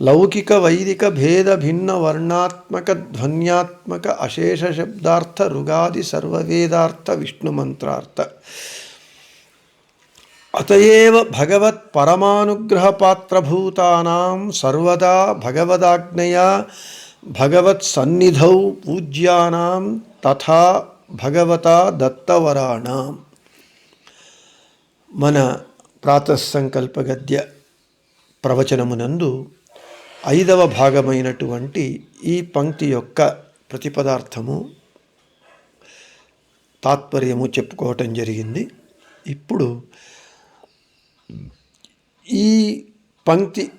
లౌకిక వైదిక భేద భిన్న వర్ణాత్మక ధ్వన్యాత్మక అశేష శబ్దార్థ రుగాది సర్వవేదార్థ విష్ణుమంత్రార్థ అతయేవ భగవత్ పరమానుగ్రహ పాత్రభూతానాం సర్వదా భగవదాజ్ఞయా భగవత్ సన్నిధౌ పూజ్యానాం తథా భగవత దత్తవరాణం. మన ప్రాతఃసంకల్ప గద్య ప్రవచనమునందు ఐదవ భాగమైనటువంటి ఈ పంక్తి యొక్క ప్రతిపదార్థము తాత్పర్యము చెప్పుకోవటం జరిగింది. ఇప్పుడు ఈ పంక్తి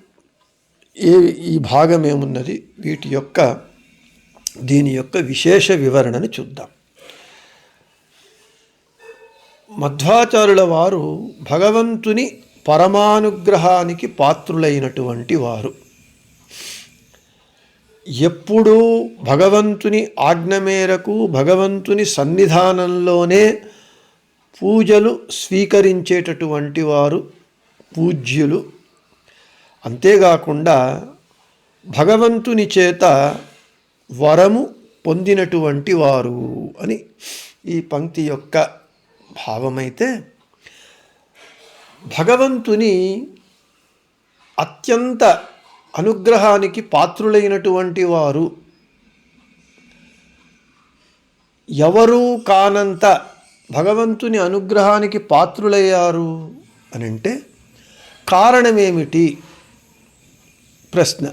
ఏ ఈ భాగం ఏమున్నది? వీటి యొక్క దీని యొక్క విశేష వివరణను చూద్దాం. మధ్వాచారుల వారు భగవంతుని పరమానుగ్రహానికి పాత్రులైనటువంటి వారు. ఎప్పుడూ భగవంతుని ఆజ్ఞ మేరకు భగవంతుని సన్నిధానంలోనే పూజలు స్వీకరించేటటువంటి వారు పూజ్యులు. అంతేకాకుండా భగవంతుని చేత వరము పొందినటువంటి వారు అని ఈ పంక్తి యొక్క భావమైతే భగవంతుని అత్యంత అనుగ్రహానికి పాత్రులైనటువంటి వారు ఎవరు కానంత భగవంతుని అనుగ్రహానికి పాత్రులయ్యారు అని అంటే కారణమేమిటి? ప్రశ్న.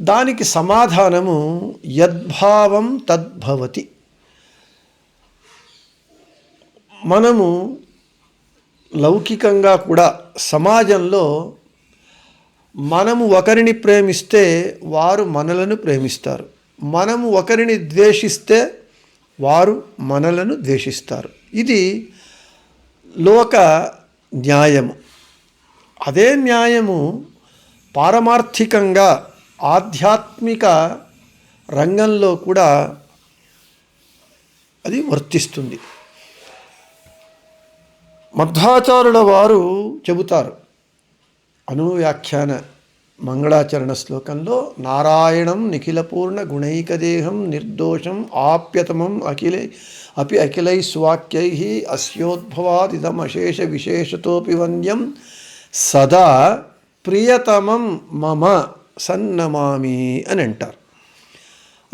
దానికి సమాధానము యద్భావం తద్భవతి. మనము లౌకికంగా కూడా సమాజంలో మనము ఒకరిని ప్రేమిస్తే వారు మనలను ప్రేమిస్తారు. మనము ఒకరిని ద్వేషిస్తే వారు మనలను ద్వేషిస్తారు. ఇది లోక న్యాయము. అదే న్యాయము పారమార్థికంగా ఆధ్యాత్మిక రంగంలో కూడా అది వర్తిస్తుంది. మధ్వాచారుల వారు చెబుతారు అనువ్యాఖ్యాన మంగళాచరణ శ్లోకంలో నారాయణం నిఖిలపూర్ణ గుణైకదేహం నిర్దోషం ఆప్యతమం అఖిలై అపి అఖిలై స్వాక్యై అస్యోద్భవాదిదం అశేష విశేషతోపి వంద్యం సదా ప్రియతమం మమ సన్నమామి అని అంటారు.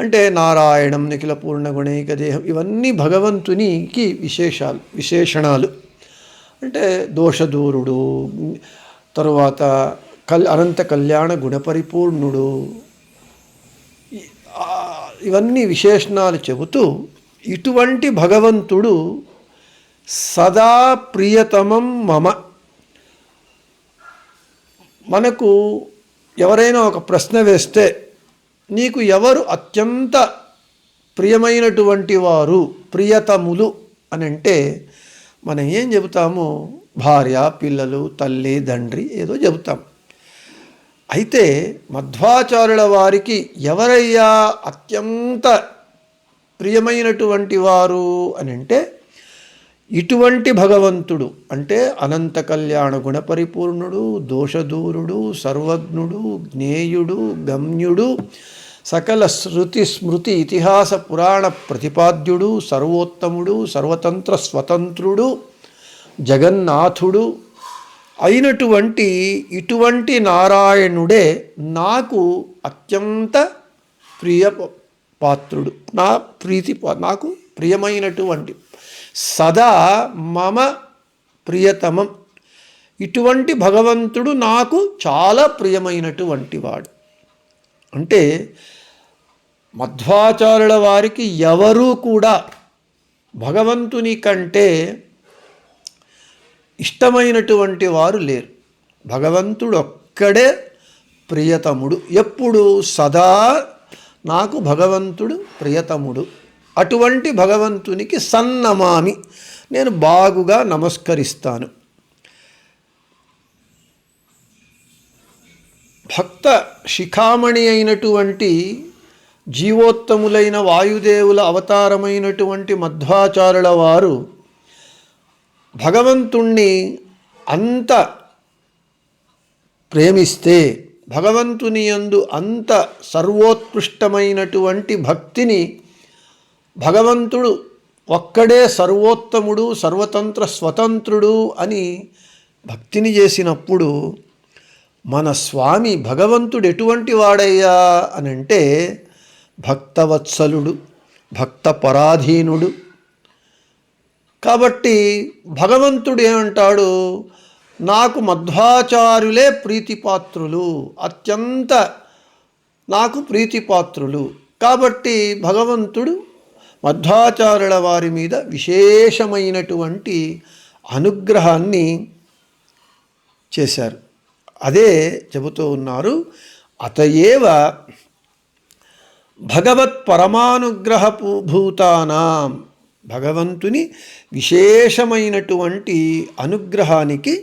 అంటే నారాయణం నిఖిల పూర్ణ గుణైక దేహం ఇవన్నీ భగవంతునికి విశేషాలు విశేషణాలు. అంటే దోషదూరుడు తరువాత కల్ అనంత కళ్యాణ గుణపరిపూర్ణుడు. ఇవన్నీ విశేషణాలు చెబుతూ ఇటువంటి భగవంతుడు సదా ప్రియతమం మమ. మనకు ఎవరైనా ఒక ప్రశ్న వేస్తే నీకు ఎవరు అత్యంత ప్రియమైనటువంటి వారు ప్రియతములు అని అంటే మనం ఏం చెబుతామో? భార్య పిల్లలు తల్లి తండ్రి ఏదో చెబుతాం. అయితే మధ్వాచారుల వారికి ఎవరయ్యా అత్యంత ప్రియమైనటువంటి వారు అని అంటే ఇటువంటి భగవంతుడు అంటే అనంత కళ్యాణ గుణపరిపూర్ణుడు దోషదూరుడు సర్వజ్ఞుడు జ్ఞేయుడు గమ్యుడు సకల శృతి స్మృతి ఇతిహాస పురాణ ప్రతిపాద్యుడు సర్వోత్తముడు సర్వతంత్ర స్వతంత్రుడు జగన్నాథుడు అయినటువంటి ఇటువంటి నారాయణుడే నాకు అత్యంత ప్రియ పాత్రుడు. నా ప్రీతి పా- నాకు ప్రియమైనటువంటి సదా మమ ప్రియతమం. ఇటువంటి భగవంతుడు నాకు చాలా ప్రియమైనటువంటి వాడు. అంటే మధ్వాచారుల వారికి ఎవరూ కూడా భగవంతుని కంటే ఇష్టమైనటువంటి వారు లేరు. భగవంతుడు ఒక్కడే ప్రియతముడు. ఎప్పుడు సదా నాకు భగవంతుడు ప్రియతముడు. అటువంటి భగవంతునికి సన్నమామి. నేను బాగుగా నమస్కరిస్తాను. భక్త శిఖామణి అయినటువంటి జీవోత్తములైన వాయుదేవుల అవతారమైనటువంటి మధ్వాచారుల వారు భగవంతుణ్ణి అంత ప్రేమిస్తే భగవంతుని యందు అంత సర్వోత్కృష్టమైనటువంటి భక్తిని భగవంతుడు ఒక్కడే సర్వోత్తముడు సర్వతంత్ర స్వతంత్రుడు అని భక్తిని చేసినప్పుడు మన స్వామి భగవంతుడు ఎటువంటి వాడయ్యా అని అంటే భక్తవత్సలుడు భక్త పరాధీనుడు కాబట్టి భగవంతుడు ఏమంటాడు? నాకు మధ్వాచార్యులే ప్రీతిపాత్రులు అత్యంత నాకు ప్రీతిపాత్రులు. కాబట్టి భగవంతుడు మధ్వాచార్యుల వారి మీద విశేషమైనటువంటి అనుగ్రహాన్ని చేశారు. అదే చెబుతూ ఉన్నారు అతయేవ భగవత్ పరమానుగ్రహ భూతానాం. భగవంతుని విశేషమైనటువంటి అనుగ్రహానికి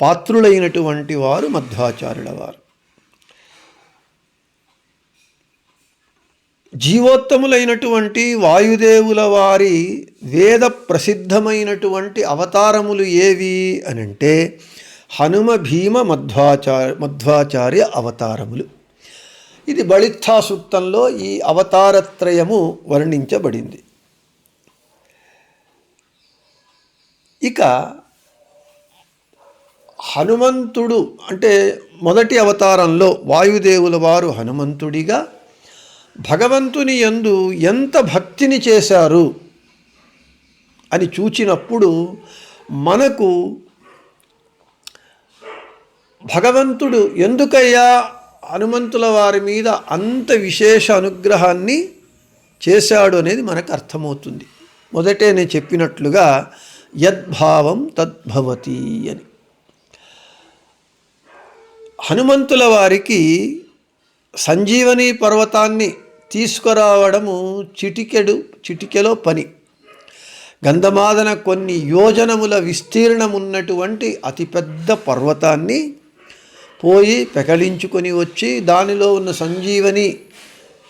పాత్రులైనటువంటి వారు మధ్వాచార్యుల వారు జీవోత్తములైనటువంటి వాయుదేవుల వారి వేద ప్రసిద్ధమైనటువంటి అవతారములు ఏవి అని అంటే హనుమ భీమ మధ్వాచార్య మధ్వాచార్య అవతారములు. ఇది బళిత్థా సూక్తంలో ఈ అవతారత్రయము వర్ణించబడింది. ఇక హనుమంతుడు అంటే మొదటి అవతారంలో వాయుదేవుల వారు హనుమంతుడిగా భగవంతుని యందు ఎంత భక్తిని చేశారు అని చూచినప్పుడు మనకు భగవంతుడు ఎందుకయ్యా హనుమంతుల వారి మీద అంత విశేష అనుగ్రహాన్ని చేశాడు అనేది మనకు అర్థమవుతుంది. మొదటే నేను చెప్పినట్లుగా యద్భావం తద్భవతి అని. హనుమంతుల వారికి సంజీవని పర్వతాన్ని తీసుకురావడము చిటికెడు చిటికెలో పని. గంధమాదన కొన్ని యోజనముల విస్తీర్ణమున్నటువంటి అతిపెద్ద పర్వతాన్ని పోయి పెకలించుకొని వచ్చి దానిలో ఉన్న సంజీవని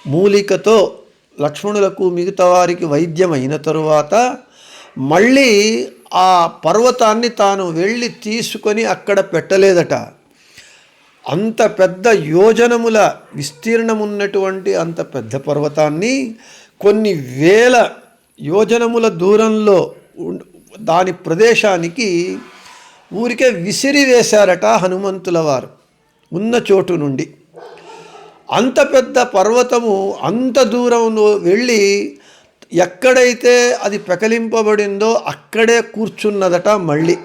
మూలికతో లక్ష్మణులకు మిగతా వారికి వైద్యం అయిన తరువాత మళ్ళీ ఆ పర్వతాన్ని తాను వెళ్ళి తీసుకొని అక్కడ పెట్టలేదట. అంత పెద్ద యోజనముల విస్తీర్ణమున్నటువంటి అంత పెద్ద పర్వతాన్ని కొన్ని వేల యోజనముల దూరంలో ఉం- దాని ప్రదేశానికి ఊరికే విసిరి వేశారట హనుమంతుల వారు ఉన్న చోటు నుండి. అంత పెద్ద పర్వతము అంత దూరంలో వెళ్ళి ఎక్కడైతే అది పెకలింపబడిందో అక్కడే కూర్చున్నదట మళ్ళీ.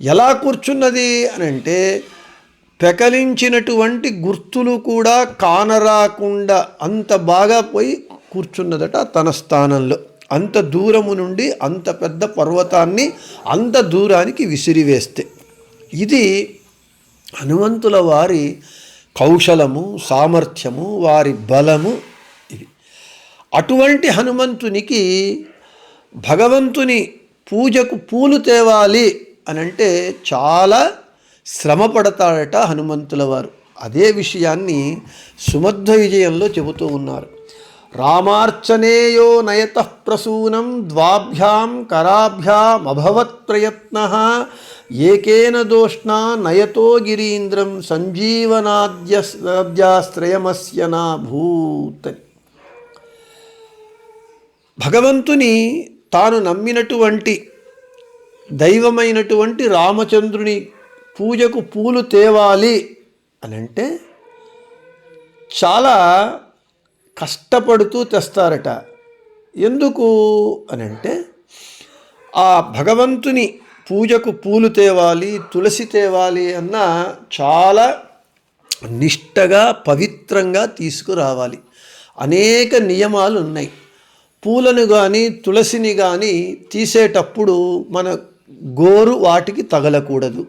ఎలా కూర్చున్నది అని అంటే పెకలించినటువంటి గుర్తులు కూడా కానరాకుండా అంత బాగా పోయి కూర్చున్నదట తన స్థానంలో. అంత దూరము నుండి అంత పెద్ద పర్వతాన్ని అంత దూరానికి విసిరివేస్తే. ఇది హనుమంతుల వారి కౌశలము సామర్థ్యము వారి బలము అటువంటి హనుమంతునికి భగవంతుని పూజకు పూలు తేవాలి అని అంటే చాలా శ్రమ పడతాడట హనుమంతుల వారు. అదే విషయాన్ని సుమధ్వ విజయంలో చెబుతూ ఉన్నారు. రామార్చనేయో నయత ప్రసూనం ద్వాభ్యాం కరాభ్యాం అభవత్ ప్రయత్న ఏకేన దోష్ణా నయతో గిరీంద్రం సంజీవనాద్యాశ్రయమస్య నాభూత్ భగవంతుని తాను నమ్మినటువంటి దైవమైనటువంటి రామచంద్రుని పూజకు పూలు తేవాలి అని అంటే చాలా కష్టపడుతూ తెస్తారట. ఎందుకు అని అంటే ఆ భగవంతుని పూజకు పూలు తేవాలి తులసి తేవాలి అన్న చాలా నిష్టగా పవిత్రంగా తీసుకురావాలి. అనేక నియమాలు ఉన్నాయి పూలను కానీ తులసిని కానీ తీసేటప్పుడు మన గోరు వాటికి తగలకూడదు.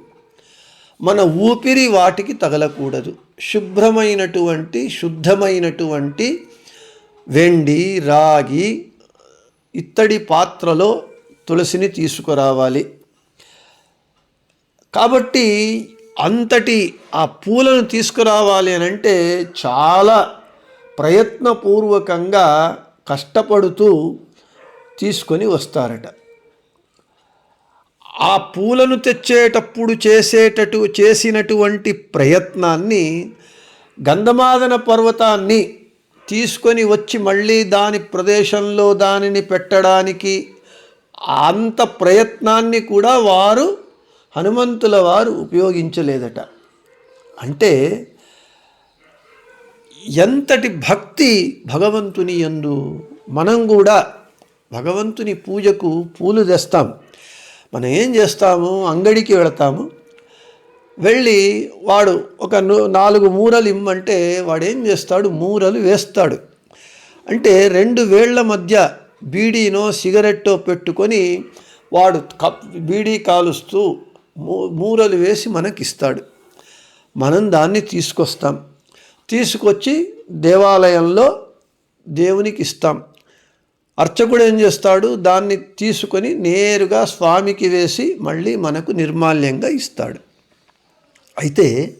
మన ఊపిరి వాటికి తగలకూడదు. శుభ్రమైనటువంటి శుద్ధమైనటువంటి వెండి రాగి ఇత్తడి పాత్రలో తులసిని తీసుకురావాలి. కాబట్టి అంతటి ఆ పూలను తీసుకురావాలి అని అంటే చాలా ప్రయత్నపూర్వకంగా కష్టపడుతూ తీసుకొని వస్తారట. ఆ పూలను తెచ్చేటప్పుడు చేసేటటు చేసినటువంటి ప్రయత్నాన్ని గంధమాదన పర్వతాన్ని తీసుకొని వచ్చి మళ్ళీ దాని ప్రదేశంలో దానిని పెట్టడానికి అంత ప్రయత్నాన్ని కూడా వారు హనుమంతుల వారు ఉపయోగించలేదట. అంటే ఎంతటి భక్తి భగవంతుని యందు మనం కూడా భగవంతుని పూజకు పూలు తెస్తాం. మనం ఏం చేస్తాము? అంగడికి వెళతాము. వెళ్ళి వాడు ఒక నాలుగు మూరలు ఇమ్మంటే వాడేం చేస్తాడు? మూరలు వేస్తాడు. అంటే రెండు వేళ్ళ మధ్య బీడీనో సిగరెట్టో పెట్టుకొని వాడు కప్ బీడీ కాలుస్తూ మూ- మూరలు వేసి మనకిస్తాడు. మనం దాన్ని తీసుకొస్తాం. తీసుకొచ్చి దేవాలయంలో దేవునికి ఇస్తాం. అర్చకుడు ఏం చేస్తాడు? దాన్ని తీసుకొని నేరుగా స్వామికి వేసి మళ్ళీ మనకు నిర్మాల్యంగా ఇస్తాడు. అయితే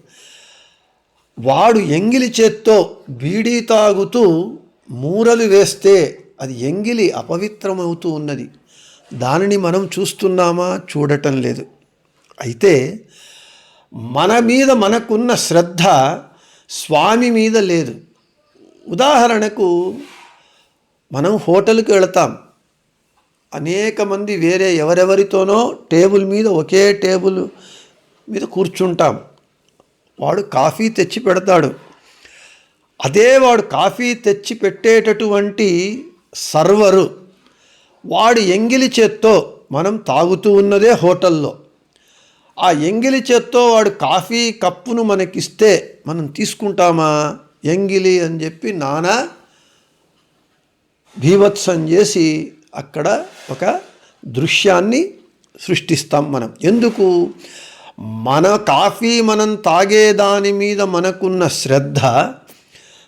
వాడు ఎంగిలి చేత్తో బీడీ తాగుతూ మూరలు వేస్తే అది ఎంగిలి అపవిత్రమవుతూ ఉన్నది. దానిని మనం చూస్తున్నామా? చూడటం లేదు. అయితే మన మీద మనకున్న శ్రద్ధ స్వామి మీద లేదు. ఉదాహరణకు మనం హోటల్కి వెళతాం. అనేక మంది వేరే ఎవరెవరితోనో టేబుల్ మీద ఒకే టేబుల్ మీద కూర్చుంటాం. వాడు కాఫీ తెచ్చి పెడతాడు. అదే వాడు కాఫీ తెచ్చి పెట్టేటటువంటి సర్వరు వాడు ఎంగిలి చేత్తో మనం తాగుతూ ఉన్నదే హోటల్లో. ఆ ఎంగిలి చేత్తో వాడు కాఫీ కప్పును మనకిస్తే మనం తీసుకుంటామా? ఎంగిలి అని చెప్పి నానా భీభత్సం చేసి అక్కడ ఒక దృశ్యాన్ని సృష్టిస్తాం మనం. ఎందుకు? మన కాఫీ మనం తాగే దాని మీద మనకున్న శ్రద్ధ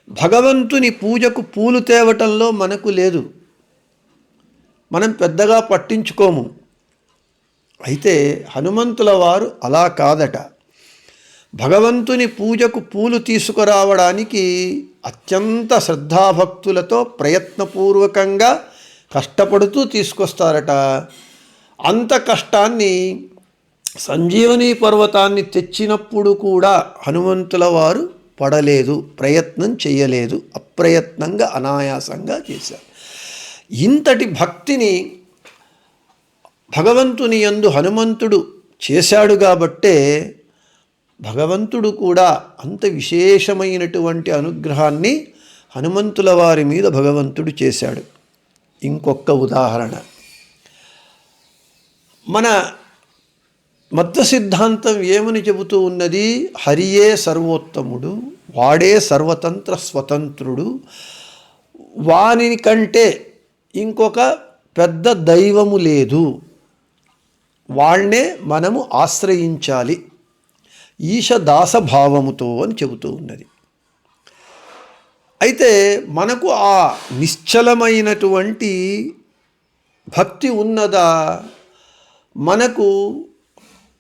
భగవంతుని పూజకు పూలు తేవటంలో మనకు లేదు. మనం పెద్దగా పట్టించుకోము. అయితే హనుమంతుల వారు అలా కాదట. భగవంతుని పూజకు పూలు తీసుకురావడానికి అత్యంత శ్రద్ధాభక్తులతో ప్రయత్నపూర్వకంగా కష్టపడుతూ తీసుకొస్తారట. అంత కష్టాన్ని సంజీవని పర్వతాన్ని తెచ్చినప్పుడు కూడా హనుమంతుల వారు పడలేదు ప్రయత్నం చేయలేదు అప్రయత్నంగా అనాయాసంగా చేశారు. ఇంతటి భక్తిని భగవంతుని యందు హనుమంతుడు చేశాడు కాబట్టే భగవంతుడు కూడా అంత విశేషమైనటువంటి అనుగ్రహాన్ని హనుమంతుల వారి మీద భగవంతుడు చేశాడు. ఇంకొక ఉదాహరణ. మన మత్త సిద్ధాంతం ఏమని చెబుతూ ఉన్నది? హరియే సర్వోత్తముడు వాడే సర్వతంత్ర స్వతంత్రుడు. వాని కంటే ఇంకొక పెద్ద దైవము లేదు. వాళ్ళనే మనము ఆశ్రయించాలి. ఈశ దాసభావముతో అని చెబుతూ ఉన్నది. అయితే మనకు ఆ నిశ్చలమైనటువంటి భక్తి ఉన్నదా? మనకు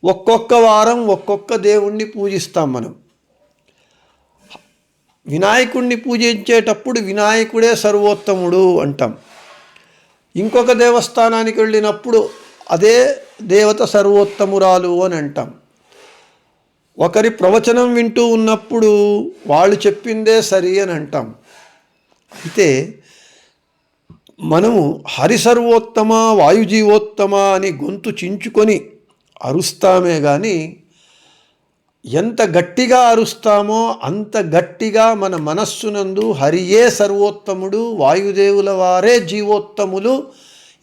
ఒక్కొక్క వారం ఒక్కొక్క దేవుణ్ణి పూజిస్తాం మనం. వినాయకుడిని పూజించేటప్పుడు వినాయకుడే సర్వోత్తముడు అంటాం. ఇంకొక దేవస్థానానికి వెళ్ళినప్పుడు అదే దేవత సర్వోత్తమురాలు అని అంటాం. ఒకరి ప్రవచనం వింటూ ఉన్నప్పుడు వాళ్ళు చెప్పిందే సరి అని అంటాం. అయితే మనము హరి సర్వోత్తమ వాయుజీవోత్తమ అని గొంతు చించుకొని అరుస్తామే కానీ ఎంత గట్టిగా అరుస్తామో అంత గట్టిగా మన మనస్సునందు హరియే సర్వోత్తముడు వాయుదేవుల వారే జీవోత్తములు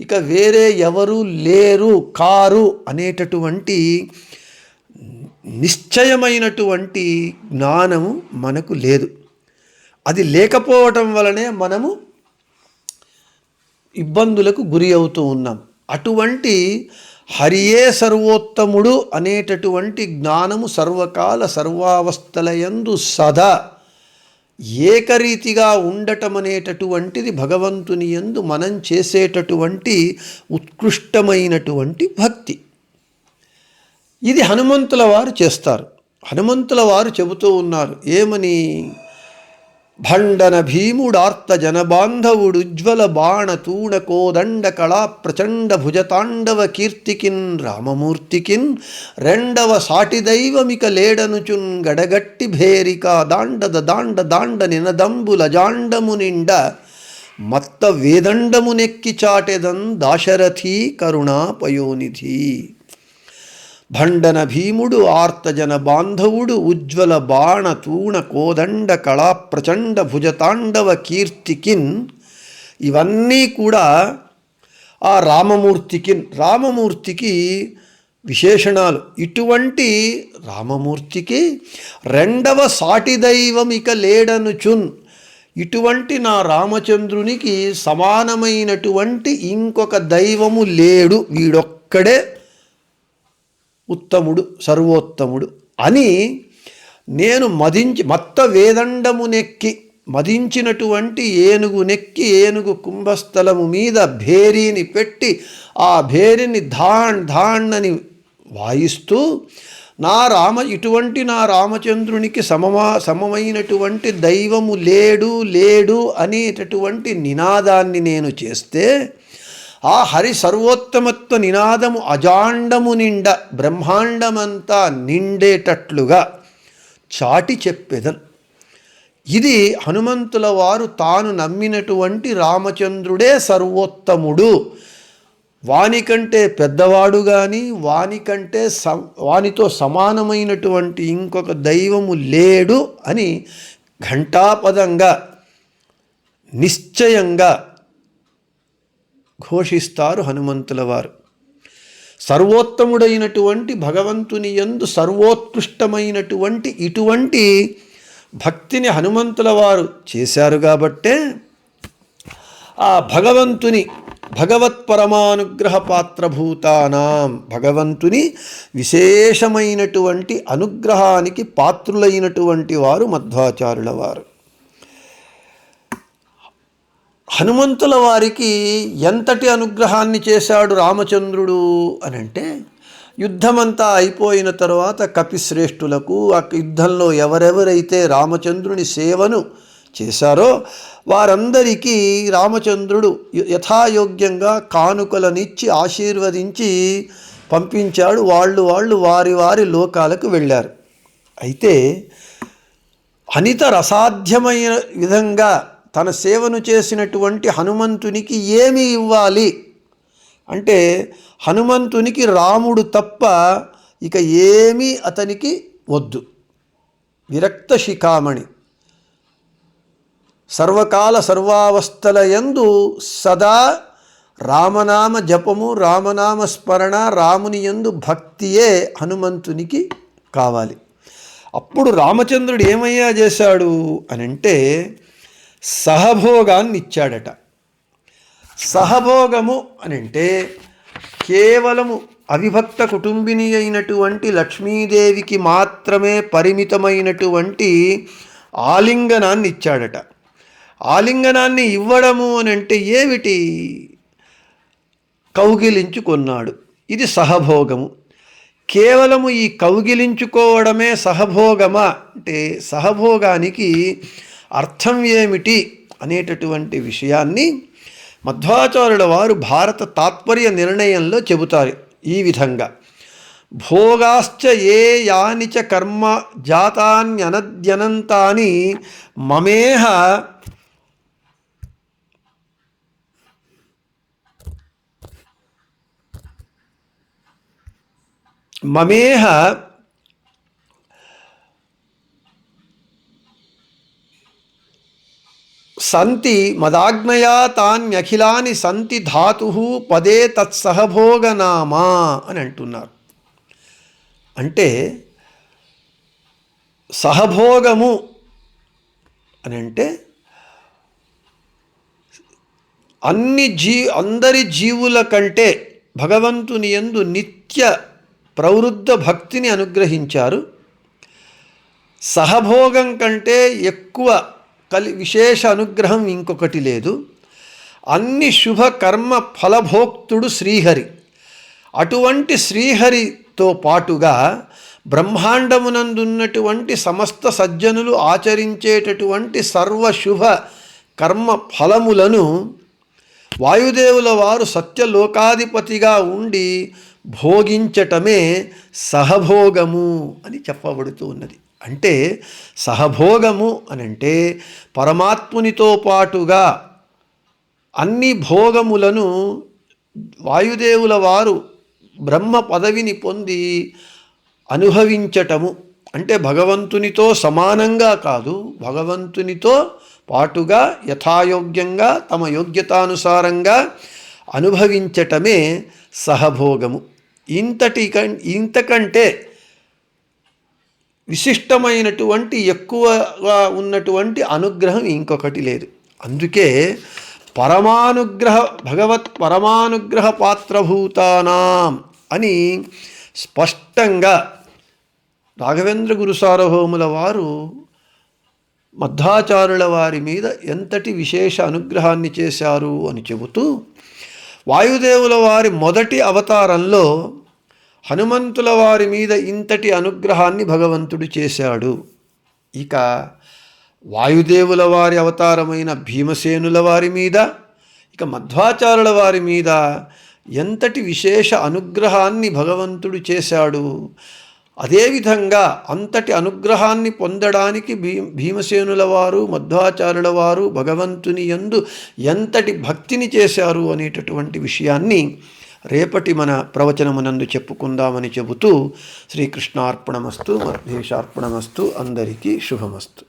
ఇక వేరే ఎవరు లేరు కారు అనేటటువంటి నిశ్చయమైనటువంటి జ్ఞానము మనకు లేదు. అది లేకపోవటం వలనే మనము ఇబ్బందులకు గురి అవుతూ ఉన్నాం. అటువంటి హరియే సర్వోత్తముడు అనేటటువంటి జ్ఞానము సర్వకాల సర్వావస్థలయందు సదా ఏకరీతిగా ఉండటం అనేటటువంటిది భగవంతుని యందు మనం చేసేటటువంటి ఉత్కృష్టమైనటువంటి భక్తి. ఇది హనుమంతుల వారు చేస్తారు. హనుమంతుల వారు చెబుతూ ఉన్నారు ఏమని భండన భీముడార్త జనబాంధవుడు ఉజ్వల బాణ తూణ కోదండ కళా ప్రచండ భుజతాండవ కీర్తికిన్ రామమూర్తికిన్ రెండవ సాటి దైవమిక లేడనుచున్ గడగట్టి భేరిక దాండద దాండ దాండ నినదంబుల జాండము నిండ మత్త వేదండమునెక్కి చాటెదన్ దాశరథి కరుణాపయోనిధి భండన భీముడు ఆర్తజన బాంధవుడు ఉజ్వల బాణ తూణ కోదండ కళా ప్రచండ భుజతాండవ కీర్తికిన్ ఇవన్నీ కూడా ఆ రామమూర్తికిన్ రామమూర్తికి విశేషణాలు. ఇటువంటి రామమూర్తికి రెండవ సాటి దైవం ఇక లేడనుచున్ ఇటువంటి నా రామచంద్రునికి సమానమైనటువంటి ఇంకొక దైవము లేడు. వీడొక్కడే ఉత్తముడు సర్వోత్తముడు అని నేను మదించి మత్త వేదండము నెక్కి మదించినటువంటి ఏనుగు నెక్కి ఏనుగు కుంభస్థలము మీద భేరీని పెట్టి ఆ భేరిని ధాణ్ ధాణ్ అని వాయిస్తూ నా రామ ఇటువంటి నా రామచంద్రునికి సమమా సమమైనటువంటి దైవము లేడు లేడు అనేటటువంటి నినాదాన్ని నేను చేస్తే ఆ హరి సర్వోత్తమత్వ నినాదము అజాండము నిండ బ్రహ్మాండమంతా నిండేటట్లుగా చాటి చెప్పెదన్. ఇది హనుమంతుల వారు తాను నమ్మినటువంటి రామచంద్రుడే సర్వోత్తముడు. వానికంటే పెద్దవాడు కానీ వానికంటే స వానితో సమానమైనటువంటి ఇంకొక దైవము లేడు అని ఘంటాపదంగా నిశ్చయంగా ఘోషిస్తారు హనుమంతుల వారు. సర్వోత్తముడైనటువంటి భగవంతుని యందు సర్వోత్కృష్టమైనటువంటి ఇటువంటి భక్తిని హనుమంతుల వారు చేశారు కాబట్టే ఆ భగవంతుని భగవత్ పరమానుగ్రహ పాత్రభూతానాం భగవంతుని విశేషమైనటువంటి అనుగ్రహానికి పాత్రులైనటువంటి వారు మధ్వాచారుల వారు. హనుమంతుల వారికి ఎంతటి అనుగ్రహాన్ని చేశాడు రామచంద్రుడు అని అంటే యుద్ధమంతా అయిపోయిన తర్వాత కపిశ్రేష్ఠులకు ఆ యుద్ధంలో ఎవరెవరైతే రామచంద్రుని సేవను చేశారో వారందరికీ రామచంద్రుడు యథాయోగ్యంగా కానుకలనిచ్చి ఆశీర్వదించి పంపించాడు. వాళ్ళు వాళ్ళు వారి వారి లోకాలకు వెళ్ళారు. అయితే అనిత రసాధ్యమైన విధంగా తన సేవను చేసినటువంటి హనుమంతునికి ఏమి ఇవ్వాలి? అంటే హనుమంతునికి రాముడు తప్ప ఇక ఏమీ అతనికి వద్దు. విరక్త శిఖామణి. సర్వకాల సర్వావస్థల యందు సదా రామనామ జపము రామనామ స్మరణ రాముని యందు భక్తియే హనుమంతునికి కావాలి. అప్పుడు రామచంద్రుడు ఏమయ్యా చేశాడు అని అంటే సహభోగాన్ని ఇచ్చాడట సహభోగము అని అంటే కేవలము అవిభక్త కుటుంబిని అయినటువంటి లక్ష్మీదేవికి మాత్రమే పరిమితమైనటువంటి ఆలింగనాన్ని ఇచ్చాడట ఆలింగనాన్ని ఇవ్వడము అని అంటే ఏమిటి కౌగిలించుకున్నాడు ఇది సహభోగము. కేవలము ఈ కౌగిలించుకోవడమే సహభోగమా? అంటే సహభోగానికి అర్థం ఏమిటి అనేటటువంటి విషయాన్ని మధ్వాచార్యుల వారు భారత తాత్పర్య నిర్ణయంలో చెబుతారు ఈ విధంగా. భోగాశ్చ ఏ యాని చ కర్మ జాతాన్యనద్యనంతాని మమేహ మమేహ సంతి మదాగ్నయా తాన్యఖిలాని సంతి ధాతు పదే తత్సహభోగనామా అని అంటున్నారు. అంటే సహభోగము అని అంటే అన్ని జీ అందరి జీవుల కంటే భగవంతుని యందు నిత్య ప్రవృద్ధ భక్తిని అనుగ్రహించారు. సహభోగం కంటే ఎక్కువ కలి విశేష అనుగ్రహం ఇంకొకటి లేదు. అన్ని శుభ కర్మ ఫలభోక్తుడు శ్రీహరి. అటువంటి శ్రీహరితో పాటుగా బ్రహ్మాండమునందున్నటువంటి సమస్త సజ్జనులు ఆచరించేటటువంటి సర్వశుభ కర్మ ఫలములను వాయుదేవుల వారు సత్యలోకాధిపతిగా ఉండి భోగించటమే సహభోగము అని చెప్పబడుతూ ఉన్నది. అంటే సహభోగము అని అంటే పరమాత్మునితో పాటుగా అన్ని భోగములను వాయుదేవుల వారు బ్రహ్మ పదవిని పొంది అనుభవించటము. అంటే భగవంతునితో సమానంగా కాదు భగవంతునితో పాటుగా యథాయోగ్యంగా తమ యోగ్యతానుసారంగా అనుభవించటమే సహభోగము. ఇంతటి కం ఇంతకంటే విశిష్టమైనటువంటి ఎక్కువగా ఉన్నటువంటి అనుగ్రహం ఇంకొకటి లేదు. అందుకే పరమానుగ్రహ భగవత్ పరమానుగ్రహ పాత్రభూతానాం అని స్పష్టంగా రాఘవేంద్ర గురు సార్వభౌముల వారు మధ్వాచారుల వారి మీద ఎంతటి విశేష అనుగ్రహాన్ని చేశారు అని చెబుతూ వాయుదేవుల వారి మొదటి అవతారంలో హనుమంతుల వారి మీద ఇంతటి అనుగ్రహాన్ని భగవంతుడు చేశాడు. ఇక వాయుదేవుల వారి అవతారమైన భీమసేనుల వారి మీద ఇక మధ్వాచారుల వారి మీద ఎంతటి విశేష అనుగ్రహాన్ని భగవంతుడు చేశాడు. అదేవిధంగా అంతటి అనుగ్రహాన్ని పొందడానికి భీ భీమసేనుల వారు మధ్వాచారుల వారు భగవంతుని యందు ఎంతటి భక్తిని చేశారు అనేటటువంటి విషయాన్ని రేపటి మన ప్రవచనమునందు చెప్పుకుందామని చెబుతూ శ్రీకృష్ణార్పణమస్తు మధ్యేశార్పణమస్తు అందరికీ శుభమస్తు.